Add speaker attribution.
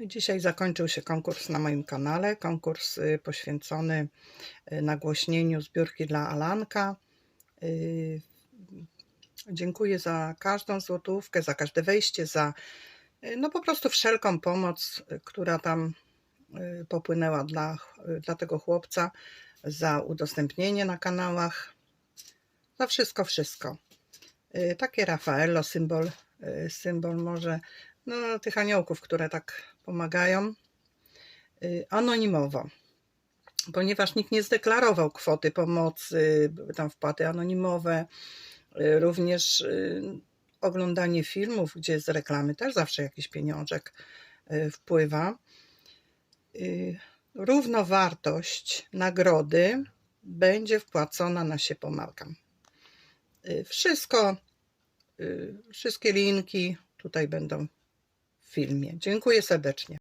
Speaker 1: Dzisiaj zakończył się konkurs na moim kanale. Konkurs y, poświęcony y, nagłośnieniu zbiórki dla Alanka. Y, Dziękuję za każdą złotówkę, za każde wejście, za no po prostu wszelką pomoc, która tam popłynęła dla, dla tego chłopca, za udostępnienie na kanałach, za wszystko, wszystko. Takie Raffaello, symbol, symbol może no, tych aniołków, które tak pomagają, y, anonimowo. Ponieważ nikt nie zdeklarował kwoty pomocy, były tam wpłaty anonimowe, y, również y, oglądanie filmów, gdzie z reklamy też zawsze jakiś pieniążek wpływa. Równowartość nagrody będzie wpłacona na się pomagam. Wszystko, wszystkie linki tutaj będą filmie. Dziękuję serdecznie.